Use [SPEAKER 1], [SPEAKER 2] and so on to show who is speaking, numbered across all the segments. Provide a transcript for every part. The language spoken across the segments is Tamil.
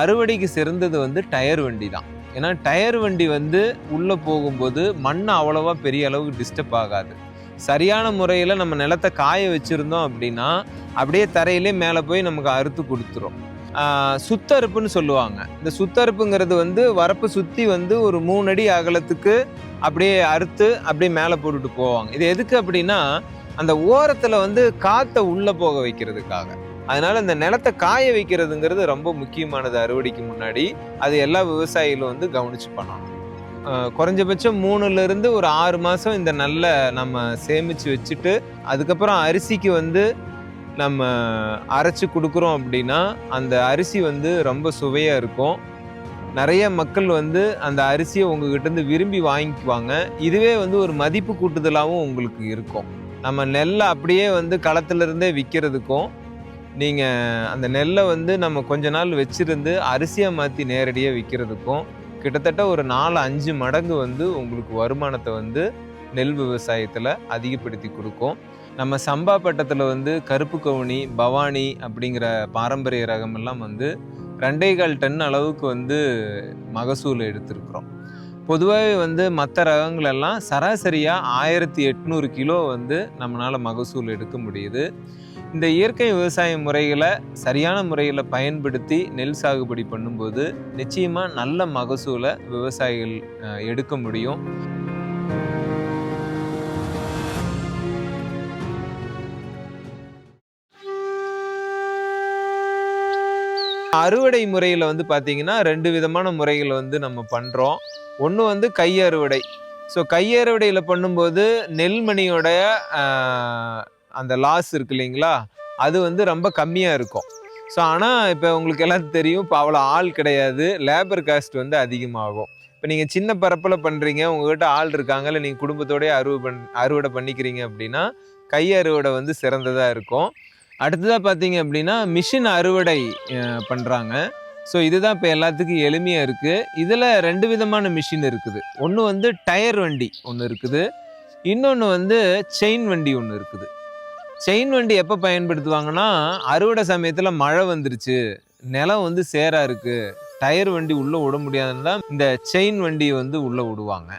[SPEAKER 1] அறுவடைக்கு சிறந்தது வந்து டயர் வண்டி தான். ஏன்னா டயர் வண்டி வந்து உள்ளே போகும்போது மண் அவ்வளோவா பெரிய அளவுக்கு டிஸ்டர்ப் ஆகாது. சரியான முறையில் நம்ம நிலத்தை காய வச்சுருந்தோம் அப்படின்னா அப்படியே தரையிலே மேலே போய் நமக்கு அறுத்து கொடுத்துரும். சுத்தறுப்புன்னு சொல்லுவாங்க. இந்த சுத்தறுப்புங்கிறது வந்து வரப்பு சுற்றி வந்து ஒரு மூணு அடி அகலத்துக்கு அப்படியே அறுத்து அப்படியே மேலே போட்டுட்டு போவாங்க. இது எதுக்கு அப்படின்னா அந்த ஓரத்தில் வந்து காற்றை உள்ளே போக வைக்கிறதுக்காக. அதனால இந்த நிலத்தை காய வைக்கிறதுங்கிறது ரொம்ப முக்கியமானது அறுவடைக்கு முன்னாடி. அது எல்லா விவசாயிகளும் வந்து கவனிச்சு பண்ணணும். குறைஞ்சபட்சம் மூணுலேருந்து ஒரு ஆறு மாதம் இந்த நல்ல நம்ம சேமித்து வச்சுட்டு அதுக்கப்புறம் அரிசிக்கு வந்து நம்ம அரைச்சி கொடுக்குறோம் அப்படின்னா அந்த அரிசி வந்து ரொம்ப சுவையாக இருக்கும். நிறைய மக்கள் வந்து அந்த அரிசியை உங்ககிட்டருந்து விரும்பி வாங்கிக்குவாங்க. இதுவே வந்து ஒரு மதிப்பு கூட்டுதலாகவும் உங்களுக்கு இருக்கும். நம்ம நெல்லை அப்படியே வந்து களத்துலேருந்தே விற்கிறதுக்கும் நீங்கள் அந்த நெல்லை வந்து நம்ம கொஞ்ச நாள் வச்சுருந்து அரிசியாக மாற்றி நேரடியாக விற்கிறதுக்கும் கிட்டத்தட்ட ஒரு நாலு அஞ்சு மடங்கு வந்து உங்களுக்கு வருமானத்தை வந்து நெல் விவசாயத்தில் அதிகப்படுத்தி கொடுக்கும். நம்ம சம்பா பட்டத்தில் வந்து கருப்பு கவுனி பவானி அப்படிங்கிற பாரம்பரிய ரகமெல்லாம் வந்து ரெண்டே கால் டன் அளவுக்கு வந்து மகசூல் எடுத்திருக்கிறோம். பொதுவாகவே வந்து மற்ற ரகங்களெல்லாம் சராசரியாக ஆயிரத்தி எட்நூறு கிலோ வந்து நம்மளால் மகசூல் எடுக்க முடியுது. இந்த இயற்கை விவசாய முறைகளை சரியான முறையில் பயன்படுத்தி நெல் சாகுபடி பண்ணும்போது நிச்சயமாக நல்ல மகசூலை விவசாயிகள் எடுக்க முடியும். அறுவடை முறையில் வந்து பார்த்தீங்கன்னா ரெண்டு விதமான முறைகள் வந்து நம்ம பண்ணுறோம் ஒன்று வந்து கை அறுவடை ஸோ கை அறுவடையில் பண்ணும்போது நெல்மணியோட அந்த லாஸ் இருக்கு இல்லைங்களா? அது வந்து ரொம்ப கம்மியாக இருக்கும். ஸோ ஆனால் இப்போ உங்களுக்கு எல்லாம் தெரியும் இப்போ அவ்வளோ ஆள் கிடையாது. லேபர் காஸ்ட் வந்து அதிகமாகும். இப்போ நீங்கள் சின்ன பரப்பில் பண்ணுறீங்க உங்கள்கிட்ட ஆள் இருக்காங்க இல்லை நீங்கள் குடும்பத்தோடய அறுவை பண் அறுவடை பண்ணிக்கிறீங்க அப்படின்னா கை அறுவடை வந்து சிறந்ததாக இருக்கும். அடுத்ததாக பார்த்தீங்க அப்படின்னா மிஷின் அறுவடை பண்ணுறாங்க ஸோ இதுதான் இப்போ எல்லாத்துக்கும் எளிமையாக இருக்குது இதில் ரெண்டு விதமான மிஷின் இருக்குது. ஒன்று வந்து டயர் வண்டி ஒன்று இருக்குது. இன்னொன்று வந்து செயின் வண்டி ஒன்று இருக்குது. செயின் வண்டி எப்போ பயன்படுத்துவாங்கன்னா அறுவடை சமயத்தில் மழை வந்துருச்சு நிலம் வந்து சேராக இருக்குது டயர் வண்டி உள்ளே விட முடியாதுன்னு தான் இந்த செயின் வண்டியை வந்து உள்ளே விடுவாங்க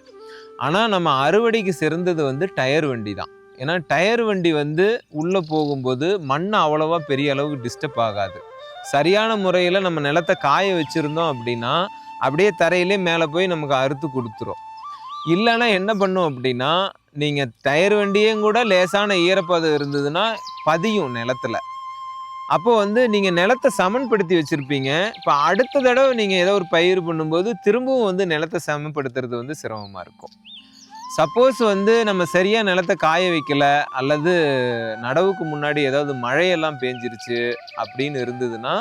[SPEAKER 1] ஆனால் நம்ம அறுவடைக்கு சிறந்தது வந்து டயர் வண்டி தான். ஏன்னா டயர் வண்டி வந்து உள்ளே போகும்போது மண் அவ்வளோவா பெரிய அளவுக்கு டிஸ்டர்ப் ஆகாது. சரியான முறையில் நம்ம நிலத்தை காய வச்சுருந்தோம் அப்படின்னா அப்படியே தரையிலே மேலே போய் நமக்கு அறுத்து கொடுத்துரும். இல்லைன்னா என்ன பண்ணும் அப்படின்னா நீங்கள் டயர் வண்டியும் கூட லேசான ஈரப்பதம் இருந்ததுன்னா பதியும் நிலத்துல. அப்போ வந்து நீங்கள் நிலத்தை சமன்படுத்தி வச்சுருப்பீங்க. இப்போ அடுத்த தடவை நீங்கள் ஏதோ ஒரு பயிர் பண்ணும்போது திரும்பவும் வந்து நிலத்தை சமப்படுத்துறது வந்து சிரமமாக இருக்கும். சப்போஸ் வந்து நம்ம சரியாக நிலத்தை காய வைக்கல அல்லது நடவுக்கு முன்னாடி ஏதாவது மழையெல்லாம் பேஞ்சிருச்சு அப்படின்னு இருந்ததுன்னா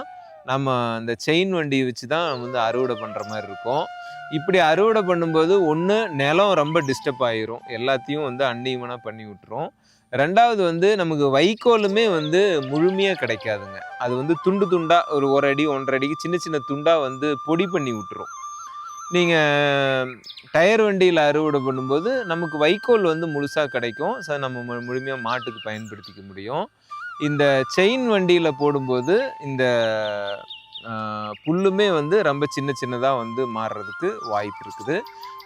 [SPEAKER 1] நம்ம அந்த செயின் வண்டி வச்சு தான் வந்து அறுவடை பண்ணுற மாதிரி இருக்கும். இப்படி அறுவடை பண்ணும்போது ஒன்று நிலம் ரொம்ப டிஸ்டர்ப் ஆயிரும். எல்லாத்தையும் வந்து அன்னீவனாக பண்ணி விட்டுரும். ரெண்டாவது வந்து நமக்கு வைக்கோலுமே வந்து முழுமையாக கிடைக்காதுங்க. அது வந்து துண்டு துண்டாக ஒரு ஒரு அடி ஒன்றரை அடிக்கு சின்ன சின்ன துண்டாக வந்து பொடி பண்ணி விட்டுரும். நீங்கள் டயர் வண்டியில் அறுவடை பண்ணும்போது நமக்கு வைக்கோல் வந்து முழுசாக கிடைக்கும். ஸோ நம்ம முழுமையாக மாட்டுக்கு பயன்படுத்திக்க முடியும். இந்த செயின் வண்டியில் போடும்போது இந்த புல்லுமே வந்து ரொம்ப சின்ன சின்னதாக வந்து மாறுறதுக்கு வாய்ப்பு இருக்குது.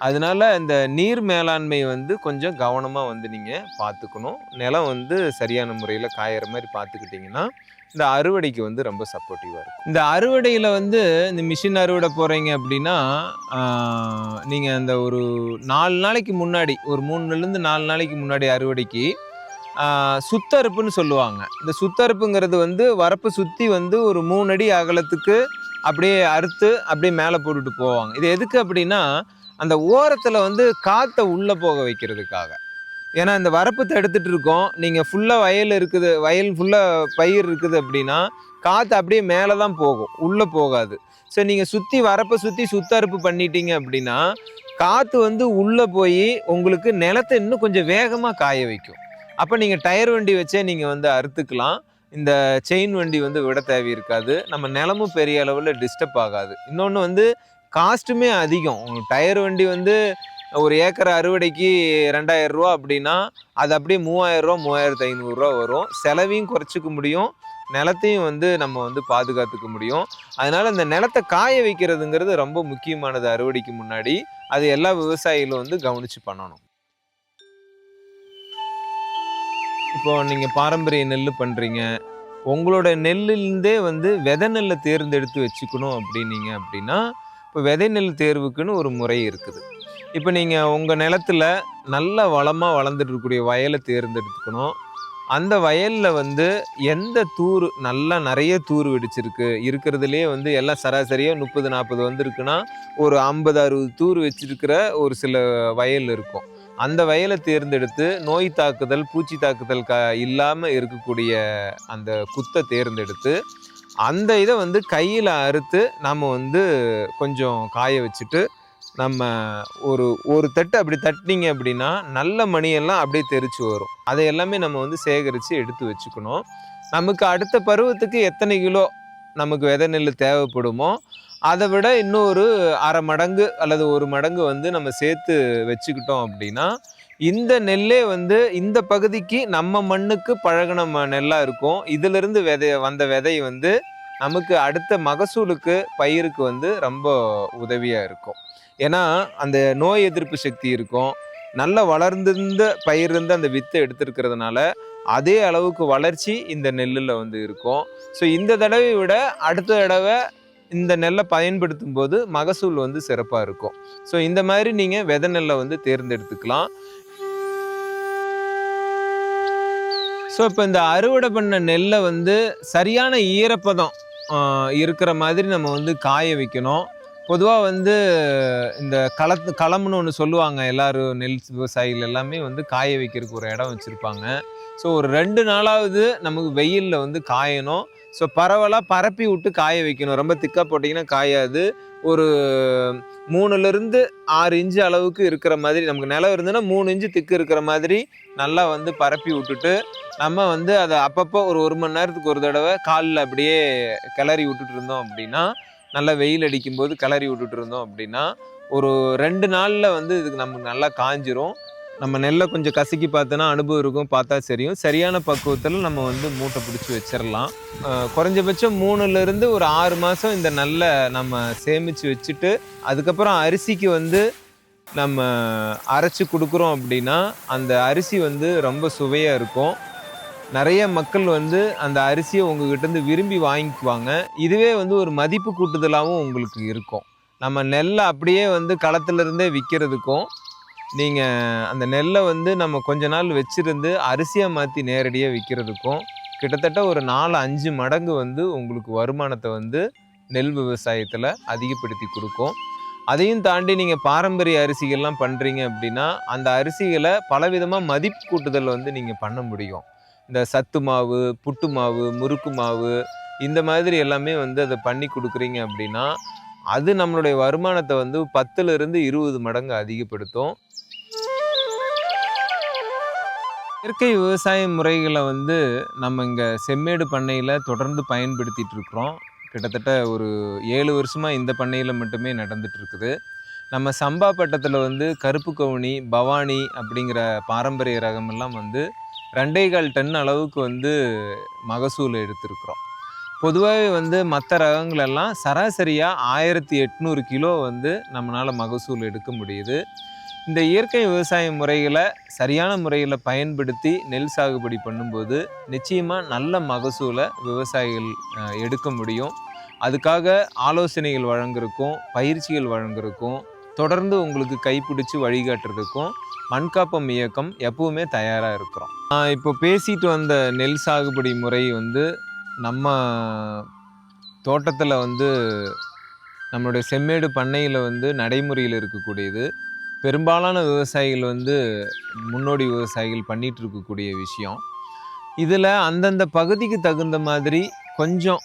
[SPEAKER 1] அதனால இந்த நீர் மேலாண்மை வந்து கொஞ்சம் கவனமாக வந்து நீங்கள் பார்த்துக்கணும் நிலம் வந்து சரியான முறையில் காயற மாதிரி பார்த்துக்கிட்டிங்கன்னா இந்த அறுவடைக்கு வந்து ரொம்ப சப்போர்ட்டிவாக இருக்கும். இந்த அறுவடையில் வந்து இந்த மிஷின் அறுவடை போகிறீங்க அப்படின்னா நீங்கள் அந்த ஒரு நாலு நாளைக்கு முன்னாடி ஒரு மூணுலேருந்து நாலு நாளைக்கு முன்னாடி அறுவடைக்கு சுத்தறுப்புன்னு சொல்லுவாங்க. இந்த சுத்தறுப்புங்கிறது வந்து வரப்பு சுற்றி வந்து ஒரு மூணு அடி அகலத்துக்கு அப்படியே அறுத்து அப்படியே மேலே போட்டுட்டு போவாங்க. இது எதுக்கு அப்படின்னா அந்த ஓரத்தில் வந்து காற்றை உள்ளே போக வைக்கிறதுக்காக. ஏன்னா இந்த வரப்பு தடுத்துட்டு இருக்கோம். நீங்கள் ஃபுல்லாக வயல் இருக்குது வயல் ஃபுல்லாக பயிர் இருக்குது அப்படின்னா காற்று அப்படியே மேலே தான் போகும். உள்ளே போகாது. ஸோ நீங்கள் சுற்றி வரப்பை சுற்றி சுத்தறுப்பு பண்ணிட்டீங்க அப்படின்னா காற்று வந்து உள்ளே போய் உங்களுக்கு நிலத்தை இன்னும் கொஞ்சம் வேகமாக காய வைக்கும். அப்போ நீங்கள் டயர் வண்டி வச்சே நீங்கள் வந்து அறுத்துக்கலாம். இந்த செயின் வண்டி வந்து விட தேவை இருக்காது. நம்ம நிலமும் பெரிய அளவில் டிஸ்டர்ப் ஆகாது. இன்னொன்று வந்து காஸ்ட்டுமே அதிகம். உங்களுக்கு டயர் வண்டி வந்து ஒரு ஏக்கர் அறுவடைக்கு ரெண்டாயிரம் ரூபா அப்படின்னா அது அப்படியே மூவாயிரரூவா மூவாயிரத்து ஐநூறுரூவா வரும். செலவையும் குறைச்சிக்க முடியும். நிலத்தையும் வந்து நம்ம வந்து பாதுகாத்துக்க முடியும். அதனால் இந்த நிலத்தை காய வைக்கிறதுங்கிறது ரொம்ப முக்கியமானது அறுவடைக்கு முன்னாடி. அது எல்லா விவசாயிகளும் வந்து கவனித்து பண்ணணும். இப்போ நீங்கள் பாரம்பரிய நெல் பண்ணுறீங்க உங்களோட நெல்லிருந்தே வந்து விதை நெல்லை தேர்ந்தெடுத்து வச்சுக்கணும் அப்படின்னீங்க அப்படின்னா இப்போ விதை நெல் தேர்வுக்குன்னு ஒரு முறை இருக்குது. இப்போ நீங்கள் உங்கள் நிலத்துல நல்ல வளமாக வளர்ந்துட்டு இருக்கக்கூடிய வயலை தேர்ந்தெடுத்துக்கணும். அந்த வயலில் வந்து எந்த தூர் நல்லா நிறைய தூர் வெடிச்சிருக்கு. இருக்கிறதுலே வந்து எல்லாம் சராசரியாக முப்பது நாற்பது வந்திருக்குன்னா ஒரு ஐம்பது அறுபது தூர் வச்சிருக்கிற ஒரு சில வயல் இருக்கும். அந்த வயலை தேர்ந்தெடுத்து நோய் தாக்குதல் பூச்சி தாக்குதல் க இல்லாமல் இருக்கக்கூடிய அந்த குத்தை தேர்ந்தெடுத்து அந்த இதை வந்து கையில் அறுத்து நம்ம வந்து கொஞ்சம் காய வச்சுட்டு நம்ம ஒரு ஒரு தட்டு அப்படி தட்டினீங்க அப்படின்னா நல்ல மணியெல்லாம் அப்படியே தெரிச்சு வரும். அதை எல்லாமே நம்ம வந்து சேகரித்து எடுத்து வச்சுக்கணும். நமக்கு அடுத்த பருவத்துக்கு எத்தனை கிலோ நமக்கு விதை நெல் தேவைப்படுமோ அதை விட இன்னொரு அரை மடங்கு அல்லது ஒரு மடங்கு வந்து நம்ம சேர்த்து வச்சுக்கிட்டோம் அப்படின்னா இந்த நெல்லே வந்து இந்த பகுதிக்கு நம்ம மண்ணுக்கு பழகின ம நெல்லாக இருக்கும். இதிலிருந்து விதை வந்த விதை வந்து நமக்கு அடுத்த மகசூலுக்கு பயிருக்கு வந்து ரொம்ப உதவியாக இருக்கும். ஏன்னா அந்த நோய் எதிர்ப்பு சக்தி இருக்கும். நல்ல வளர்ந்திருந்த பயிர் இருந்து அந்த வித்தை எடுத்திருக்கிறதுனால அதே அளவுக்கு வளர்ச்சி இந்த நெல்லில் வந்து இருக்கும். ஸோ இந்த தடவை விட அடுத்த தடவை இந்த நெல்லை பயன்படுத்தும் போது மகசூல் வந்து சிறப்பாக இருக்கும். ஸோ இந்த மாதிரி நீங்கள் விதை நெல்லை வந்து தேர்ந்தெடுத்துக்கலாம். ஸோ இப்போ இந்த அறுவடை பண்ண நெல்லை வந்து சரியான ஈரப்பதம் இருக்கிற மாதிரி நம்ம வந்து காய வைக்கணும். பொதுவாக வந்து இந்த களத்து களம்னு ஒன்று சொல்லுவாங்க. எல்லாரும் நெல் விவசாயிகள் எல்லாமே வந்து காய வைக்கிறதுக்கு ஒரு இடம் வச்சுருப்பாங்க. ஸோ ஒரு ரெண்டு நாளாவது நமக்கு வெயிலில் வந்து காயணும். ஸோ பரவலாக பரப்பி விட்டு காய வைக்கணும். ரொம்ப திக்காக போட்டிங்கன்னா காயாது. ஒரு மூணுலேருந்து ஆறு இன்ச்சு அளவுக்கு இருக்கிற மாதிரி நமக்கு நிலம் இருந்ததுன்னா மூணு இன்ச்சு திக்கு இருக்கிற மாதிரி நல்லா வந்து பரப்பி விட்டுட்டு நம்ம வந்து அதை அப்பப்போ ஒரு ஒரு மணி நேரத்துக்கு ஒரு தடவை காலில் அப்படியே கிளறி விட்டுட்டு இருந்தோம் அப்படின்னா நல்லா வெயில் அடிக்கும்போது கிளறி விட்டுட்டு இருந்தோம் அப்படின்னா ஒரு ரெண்டு நாளில் வந்து இதுக்கு நமக்கு நல்லா காஞ்சிரும். நம்ம நெல்லை கொஞ்சம் கசக்கி பார்த்தோன்னா அனுபவம் இருக்கும் பார்த்தா சரியும் சரியான பக்குவத்தில் நம்ம வந்து மூட்டை பிடிச்சி வச்சிடலாம் குறைஞ்சபட்சம் மூணுலேருந்து ஒரு ஆறு மாதம் இந்த நெல்லை நம்ம சேமித்து வச்சுட்டு அதுக்கப்புறம் அரிசிக்கு வந்து நம்ம அரைச்சி கொடுக்குறோம் அப்படின்னா அந்த அரிசி வந்து ரொம்ப சுவையாக இருக்கும். நிறைய மக்கள் வந்து அந்த அரிசியை உங்ககிட்டருந்து விரும்பி வாங்கிக்குவாங்க. இதுவே வந்து ஒரு மதிப்பு கூட்டுதலாகவும் உங்களுக்கு இருக்கும். நம்ம நெல்லை அப்படியே வந்து களத்துலேருந்தே விற்கிறதுக்கும் நீங்கள் அந்த நெல்லை வந்து நம்ம கொஞ்ச நாள் வச்சுருந்து அரிசியாக மாற்றி நேரடியாக விற்கிறதுக்கும் கிட்டத்தட்ட ஒரு நாலு அஞ்சு மடங்கு வந்து உங்களுக்கு வருமானத்தை வந்து நெல் விவசாயத்தில் அதிகப்படுத்தி கொடுக்கும். அதையும் தாண்டி நீங்கள் பாரம்பரிய அரிசிகள்லாம் பண்ணுறீங்க அப்படின்னா அந்த அரிசிகளை பலவிதமாக மதிப்பு கூட்டுதல் வந்து நீங்கள் பண்ண முடியும். இந்த சத்து மாவு புட்டு மாவு முறுக்கு மாவு இந்த மாதிரி எல்லாமே வந்து அதை பண்ணி கொடுக்குறீங்க அப்படின்னா அது நம்மளுடைய வருமானத்தை வந்து பத்துலேருந்து இருபது மடங்கு அதிகப்படுத்தும். இயற்கை விவசாய முறைகளை வந்து நம்ம இங்கே செம்மேடு பண்ணையில் தொடர்ந்து பயன்படுத்திட்டு இருக்கிறோம். கிட்டத்தட்ட ஒரு ஏழு வருஷமாக இந்த பண்ணையில் மட்டுமே நடந்துட்டு இருக்குது. நம்ம சம்பா பட்டத்தில் வந்து கருப்பு கவுனி பவானி அப்படிங்கிற பாரம்பரிய ரகமெல்லாம் வந்து ரெண்டே கால் டன் அளவுக்கு வந்து மகசூல் எடுத்திருக்கிறோம். பொதுவாகவே வந்து மற்ற ரகங்களெல்லாம் சராசரியாக ஆயிரத்தி எட்நூறு கிலோ வந்து நம்மளால் மகசூல் எடுக்க முடியுது. இந்த இயற்கை விவசாய முறைகளை சரியான முறையில் பயன்படுத்தி நெல் சாகுபடி பண்ணும்போது நிச்சயமாக நல்ல மகசூலை விவசாயிகள் எடுக்க முடியும். அதுக்காக ஆலோசனைகள் வழங்குறதுக்கும் பயிற்சிகள் வழங்குறதுக்கும் தொடர்ந்து உங்களுக்கு கைப்பிடிச்சு வழிகாட்டுறதுக்கும் மண்காப்பம் இயக்கம் எப்பவுமே தயாராக இருக்கிறோம். இப்போ பேசிட்டு வந்த நெல் சாகுபடி முறை வந்து நம்ம தோட்டத்தில் வந்து நம்மளுடைய செம்மேடு பண்ணையில் வந்து நடைமுறையில் இருக்கக்கூடியது. பெரும்பாலான விவசாயிகள் வந்து முன்னோடி விவசாயிகள் பண்ணிகிட்டு இருக்கக்கூடிய விஷயம். இதில் அந்தந்த பகுதிக்கு தகுந்த மாதிரி கொஞ்சம்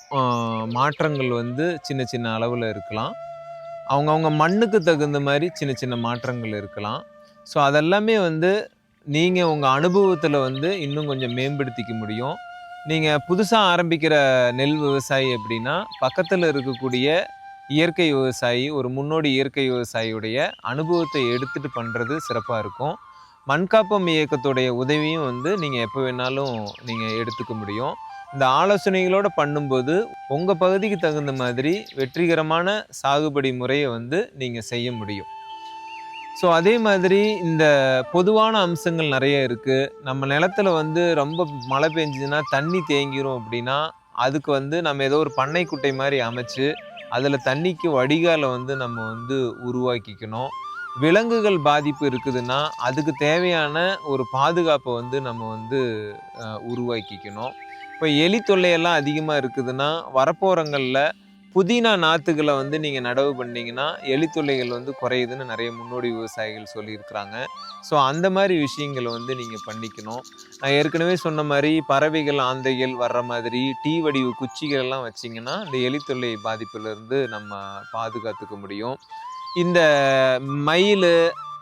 [SPEAKER 1] மாற்றங்கள் வந்து சின்ன சின்ன அளவில் இருக்கலாம். அவங்கவுங்க மண்ணுக்கு தகுந்த மாதிரி சின்ன சின்ன மாற்றங்கள் இருக்கலாம். ஸோ அதெல்லாமே வந்து நீங்கள் உங்கள் அனுபவத்தில் வந்து இன்னும் கொஞ்சம் மேம்படுத்திக்க முடியும். நீங்கள் புதுசாக ஆரம்பிக்கிற நெல் விவசாயி அப்படின்னா பக்கத்தில் இருக்கக்கூடிய இயற்கை விவசாயி ஒரு முன்னோடி இயற்கை விவசாயியுடைய அனுபவத்தை எடுத்துகிட்டு பண்ணுறது சிறப்பாக இருக்கும். மண்காப்பம் இயக்கத்துடைய உதவியும் வந்து நீங்கள் எப்போ வேணாலும் நீங்கள் எடுத்துக்க முடியும். இந்த ஆலோசனைகளோட பண்ணும்போது உங்கள் பகுதிக்கு தகுந்த மாதிரி வெற்றிகரமான சாகுபடி முறையை வந்து நீங்கள் செய்ய முடியும். ஸோ அதே மாதிரி இந்த பொதுவான அம்சங்கள் நிறைய இருக்குது நம்ம நிலத்துல வந்து ரொம்ப மழை பெஞ்சுதுன்னா தண்ணி தேங்கிரும் அப்படின்னா அதுக்கு வந்து நம்ம ஏதோ ஒரு பண்ணை குட்டை மாதிரி அமைச்சு அதில் தண்ணிக்கு வடிகாலை வந்து நம்ம வந்து உருவாக்கிக்கணும். விலங்குகள் பாதிப்பு இருக்குதுன்னா அதுக்கு தேவையான ஒரு பாதுகாப்பை வந்து நம்ம வந்து உருவாக்கிக்கணும். இப்போ எலி தொல்லையெல்லாம் அதிகமாக இருக்குதுன்னா வரப்போகிறங்களில் புதினா நாற்றுகளை வந்து நீங்கள் நடவு பண்ணிங்கன்னா எலித்தொல்லைகள் வந்து குறையுதுன்னு நிறைய முன்னோடி விவசாயிகள் சொல்லியிருக்கிறாங்க. ஸோ அந்த மாதிரி விஷயங்களை வந்து நீங்கள் பண்ணிக்கணும். நான் ஏற்கனவே சொன்ன மாதிரி பறவைகள் ஆந்தைகள் வர்ற மாதிரி டீ வடிவு குச்சிகள் எல்லாம் வச்சிங்கன்னா இந்த எலித்தொல்லை தொல்லை பாதிப்பிலிருந்து நம்ம பாதுகாத்துக்க முடியும். இந்த மயில்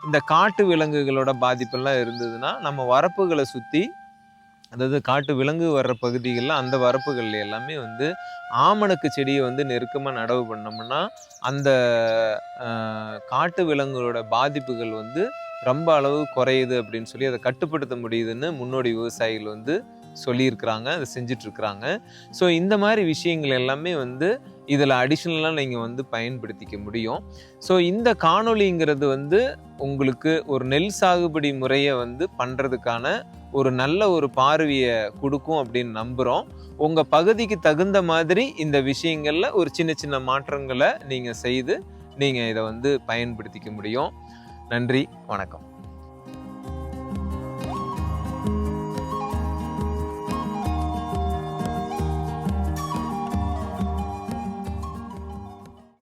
[SPEAKER 1] இந்த காட்டு விலங்குகளோட பாதிப்பெல்லாம் இருந்ததுன்னா நம்ம வரப்புகளை சுற்றி அதாவது காட்டு விலங்கு வர்ற பகுதிகளில் அந்த வரப்புகள் எல்லாமே வந்து ஆமணக்கு செடியை வந்து நெருக்கமாக நடவு பண்ணோம்னா அந்த காட்டு விலங்குகளோட பாதிப்புகள் வந்து ரொம்ப அளவு குறையுது அப்படின்னு சொல்லி அதை கட்டுப்படுத்த முடியுதுன்னு முன்னோடி விவசாயிகள் வந்து சொல்லியிருக்கிறாங்க அதை செஞ்சிட்ருக்குறாங்க. ஸோ இந்த மாதிரி விஷயங்கள் எல்லாமே வந்து இதில் அடிஷ்னலாக நீங்கள் வந்து பயன்படுத்திக்க முடியும். ஸோ இந்த காணொளிங்கிறது வந்து உங்களுக்கு ஒரு நெல் சாகுபடி முறையை வந்து பண்ணுறதுக்கான ஒரு நல்ல ஒரு பார்வையை கொடுக்கும் அப்படின்னு நம்புகிறோம் உங்கள் பகுதிக்கு தகுந்த மாதிரி இந்த விஷயங்களில் ஒரு சின்ன சின்ன மாற்றங்களை நீங்கள் செய்து நீங்கள் இதை வந்து பயன்படுத்திக்க முடியும். நன்றி வணக்கம்.